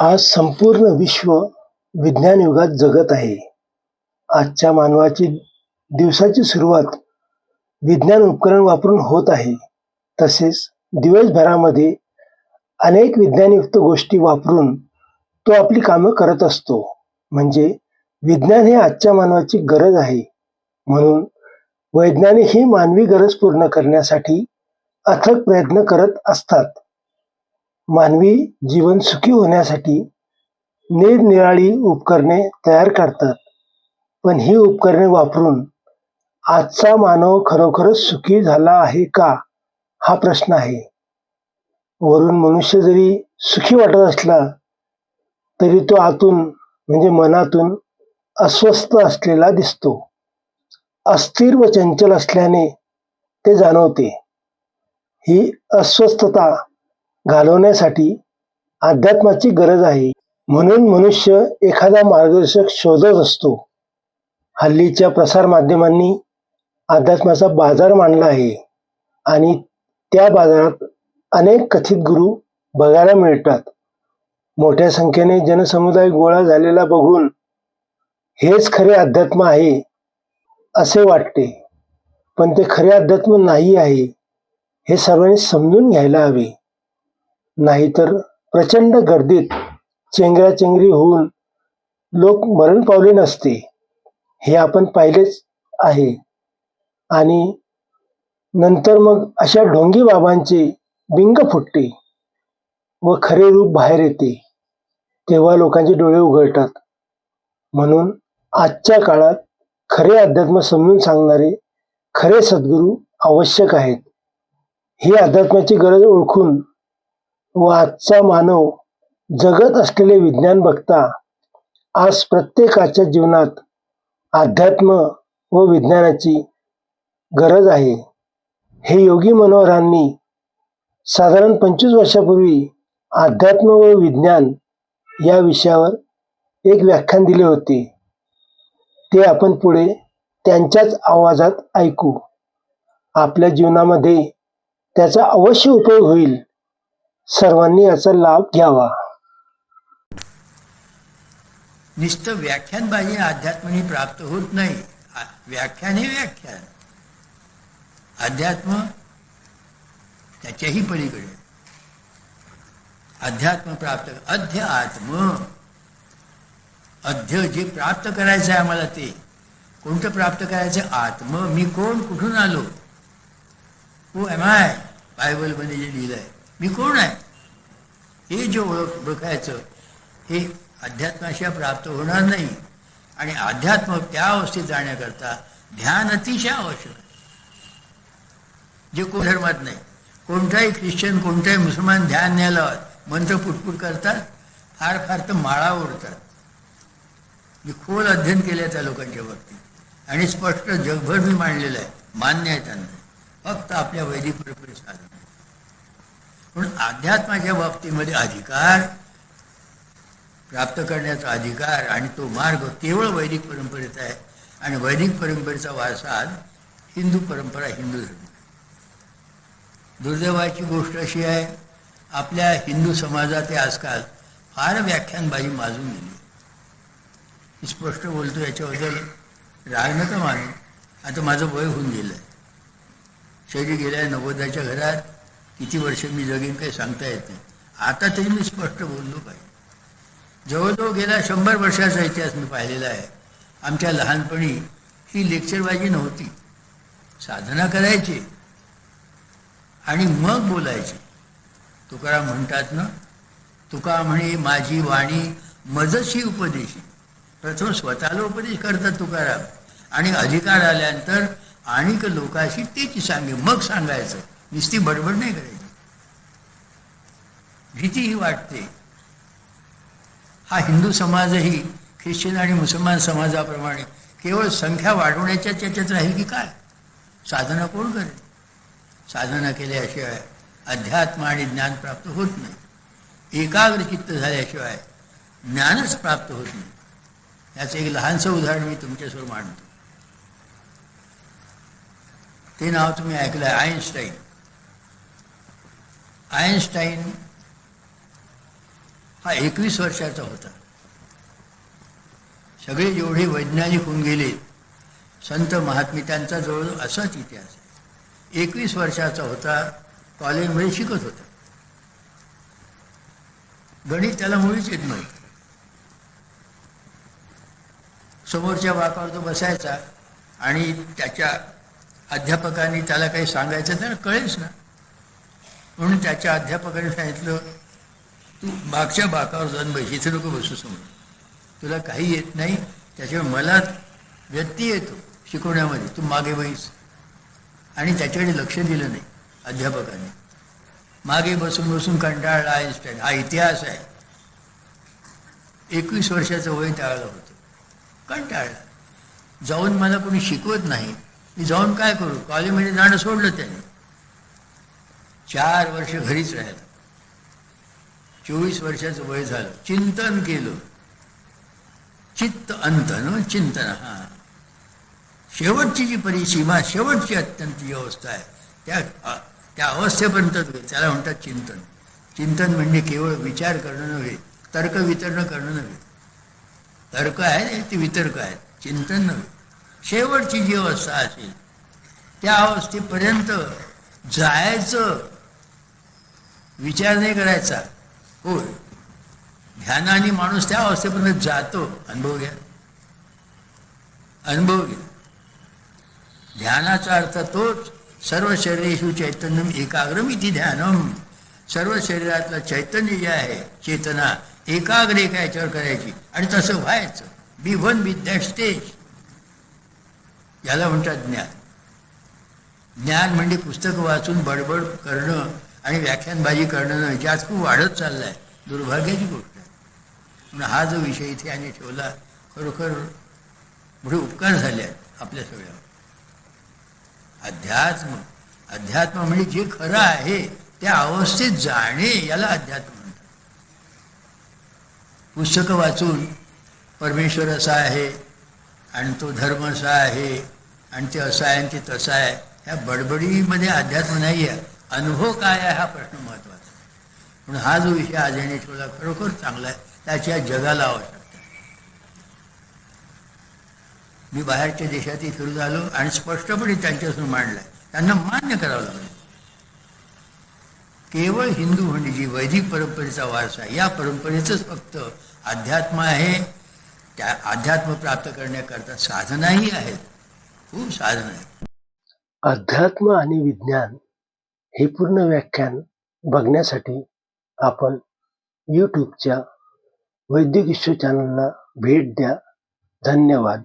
आज संपूर्ण विश्व विज्ञान युगात जगत आहे. आजच्या मानवाची दिवसाची सुरुवात विज्ञान उपकरण वापरून होत आहे. तसेच दिवसभरामध्ये अनेक विज्ञानयुक्त गोष्टी वापरून तो आपली कामं करत असतो. म्हणजे विज्ञान हे आजच्या मानवाची गरज आहे. म्हणून वैज्ञानिक ही मानवी गरज पूर्ण करण्यासाठी अथक प्रयत्न करत असतात. मानवी जीवन सुखी होण्यासाठी निरनिराळी उपकरणे तयार करतात. पण ही उपकरणे वापरून आजचा मानव खरोखरच सुखी झाला आहे का? हा प्रश्न आहे. वरून मनुष्य जरी सुखी वाटत असला तरी तो आतून म्हणजे मनातून अस्वस्थ असलेला दिसतो. अस्थिर व चंचल असल्याने ते जाणवते. ही अस्वस्थता घालवण्यासाठी अध्यात्माची गरज आहे. म्हणून मनुष्य एखादा मार्गदर्शक शोधत असतो. हल्लीच्या प्रसारमाध्यमांनी अध्यात्माचा बाजार मांडला आहे आणि त्या बाजारात अनेक कथित गुरु बघायला मिळतात. मोठ्या संख्येने जनसमुदाय गोळा झालेला बघून हेच खरे अध्यात्म आहे असे वाटते. पण ते खरे अध्यात्म नाही आहे हे सर्वांनी समजून घ्यायला हवे. नाहीतर प्रचंड गर्दीत चेंगराचेंगरी होऊन लोक मरण पावले नसते. हे आपण पाहिलेच आहे. आणि नंतर मग अशा ढोंगी बाबांचे बिंग फुटते व खरे रूप बाहेर येते. तेव्हा लोकांचे डोळे उघडतात. म्हणून आजच्या काळात खरे अध्यात्म समजून सांगणारे खरे सद्गुरू आवश्यक आहेत. ही अध्यात्माची गरज ओळखून व आजचा मानव जगत असलेले विज्ञान बघता आज प्रत्येकाच्या जीवनात अध्यात्म व विज्ञानाची गरज आहे. हे योगी मनोहरांनी साधारण पंचवीस वर्षापूर्वी अध्यात्म व विज्ञान या विषयावर एक व्याख्यान दिले होते. ते आपण पुढे त्यांच्याच आवाजात ऐकू. आपल्या जीवनामध्ये त्याचा अवश्य उपयोग होईल. सर्वांनी याचा लाभ घ्यावा. नुसतं व्याख्यानबाजी अध्यात्माने प्राप्त होत नाही. व्याख्यान हे व्याख्यान. अध्यात्म त्याच्याही पलीकडे. अध्यात्म प्राप्त अध्य आत्म अध्य जे प्राप्त करायचं आहे आम्हाला ते. कोणतं प्राप्त करायचं आत्म. मी कोण? कुठून आलो? हो एम आय बायबलमध्ये जे लिहिलं आहे मी कोण आहे? हे जे ओळख ओळखायचं हे अध्यात्माशिवाय प्राप्त होणार नाही. आणि अध्यात्म त्या अवस्थेत जाण्याकरता ध्यान अतिशय आवश्यक आहे. जे कोण धर्मात नाही. कोणताही ख्रिश्चन कोणताही मुसलमान ध्यान न्यायला मंत्र पुटपुट करतात फार फार तर माळा ओढतात. मी खोल अध्ययन केलं आहे त्या लोकांच्या बाबतीत. आणि स्पष्ट जगभर मी मांडलेलं आहे. मान्य आहे त्यांना. फक्त आपल्या वैदिक परंपरे साधन म्हणून अध्यात्माच्या बाबतीमध्ये अधिकार प्राप्त करण्याचा अधिकार आणि तो मार्ग केवळ वैदिक परंपरेचा आहे. आणि वैदिक परंपरेचा वारसा हिंदू परंपरा हिंदू धर्म. दुर्दैवाची गोष्ट अशी आहे आपल्या हिंदू समाजात हे आजकाल फार व्याख्यानबाजी माजून गेली. मी स्पष्ट बोलतो याच्याबद्दल राग नका मानू आता माझं वय होऊन गेलं आहे शेवटी गेल्या नवोदयाच्या घरात. किती वर्ष मी जगीन काही सांगता येत नाही. आता तरी मी स्पष्ट बोललो पाहिजे. जवळजवळ गेल्या शंभर वर्षाचा इतिहास मी पाहिलेला आहे. आमच्या लहानपणी ही लेक्चरबाजी नव्हती. साधना करायची आणि मग बोलायचे. तुकाराम म्हणतात ना तुका म्हणे माझी वाणी मजशी उपदेशी. प्रथम स्वतःला उपदेश करतात तुकाराम. आणि अधिकार आल्यानंतर आणिक लोकांशी तेच सांगे मग सांगायचं. नुसती बडबड नाही करायची. भीतीही वाटते. हा हिंदू समाजही ख्रिश्चन आणि मुसलमान समाजाप्रमाणे केवळ संख्या वाढवण्याच्या त्याच्यात राहील की काय? साधना कोण करेल? साधना केल्याशिवाय अध्यात्म आणि ज्ञान प्राप्त होत नाही. एकाग्र चित्त झाल्याशिवाय ज्ञानच प्राप्त होत नाही. याचं एक लहानसं उदाहरण मी तुमच्यासमोर मांडतो. ते नाव तुम्ही ऐकलं आहे आईन्स्टाईन. आईन्स्टाईन हा एकवीस वर्षाचा होता. सगळे जेवढे वैज्ञानिक होऊन गेले संत महात्मी त्यांचा जवळ असाच इतिहास आहे. एकवीस वर्षाचा होता कॉलेजमध्ये शिकत होता. गणित त्याला मुळीच येत नव्हतं. समोरच्या वाकावर तो बसायचा आणि त्याच्या अध्यापकांनी त्याला काही सांगायचं तर कळेच ना. म्हणून त्याच्या अध्यापकाने सांगितलं तू मागच्या बाकावर जाऊन बस इथे नको बसू समोर. तुला काही येत नाही त्याच्यामुळे मला व्यक्ती येतो शिकवण्यामध्ये. तू मागे बैस आणि त्याच्याकडे लक्ष दिलं नाही अध्यापकाने. मागे बसून बसून कंटाळला आईन्स्टाईन हा इतिहास आहे. एकवीस वर्षाचं वय टाळलं होतं. कंटाळला. जाऊन मला कोणी शिकवत नाही. मी जाऊन काय करू? कॉलेजमध्ये जाणं सोडलं त्याने. चार वर्ष घरीच राहिलं. चोवीस वर्षाचं वय झालं. चिंतन केलं. चित्त अंत न चिंतन हा. शेवटची जी परिसीमा शेवटची अत्यंत जी अवस्था आहे त्या त्या अवस्थेपर्यंत त्याला म्हणतात चिंतन. चिंतन म्हणजे केवळ विचार करणं नव्हे तर्क वितरण करणं नव्हे. तर्क आहे ते वितर्क आहेत चिंतन नव्हे. शेवटची जी अवस्था असेल त्या अवस्थेपर्यंत जायचं विचार नाही करायचा. होय. ध्यानाने माणूस त्या अवस्थेपर्यंत जातो. अनुभव घ्या. अनुभव घ्या. ध्यानाचा अर्थ तोच सर्व शरीरेषु चैतन्यम एकाग्रमिती ध्यानम. सर्व शरीरातलं चैतन्य जे आहे चेतना एकाग्र एका याच्यावर करायची. आणि तसं व्हायचं. बी वन दॅट स्टेज याला म्हणतात ज्ञान. ज्ञान म्हणजे पुस्तकं वाचून बडबड करणं आणि व्याख्यानबाजी करणं नाही आज खूप वाढत चाललाय. आहे दुर्भाग्याची गोष्ट आहे. म्हणून हा जो विषय इथे आणि ठेवला खरोखर मोठे उपकार झाले आहेत आपल्या सगळ्यावर. अध्यात्म अध्यात्म म्हणजे जे खरं आहे त्या अवस्थेत जाणे याला अध्यात्म म्हणतात. पुस्तकं वाचून परमेश्वर असा आहे आणि तो धर्म असा आहे आणि ते असं आहे आणि ते तसं आहे ह्या बडबडीमध्ये अध्यात्म नाही आहे अनुभव काय आहे हा प्रश्न महत्त्वाचा. म्हणून हा जो विषय आज येणे ठेवला खरोखर चांगला आहे. त्याच्या जगाला आवश्यकता मी बाहेरच्या देशातही सुरू झालो आणि स्पष्टपणे त्यांच्यासून मांडलाय. त्यांना मान्य करावं लागलं. केवळ हिंदू म्हणजे जी वैदिक परंपरेचा वारसा या परंपरेचंच फक्त अध्यात्म आहे. त्या अध्यात्म प्राप्त करण्याकरता साधनाही आहेत. खूप साधन आहेत. अध्यात्म आणि विज्ञान हे पूर्ण व्याख्यान बघण्यासाठी आपण यूट्यूबच्या वैद्यक चॅनलला भेट द्या. धन्यवाद.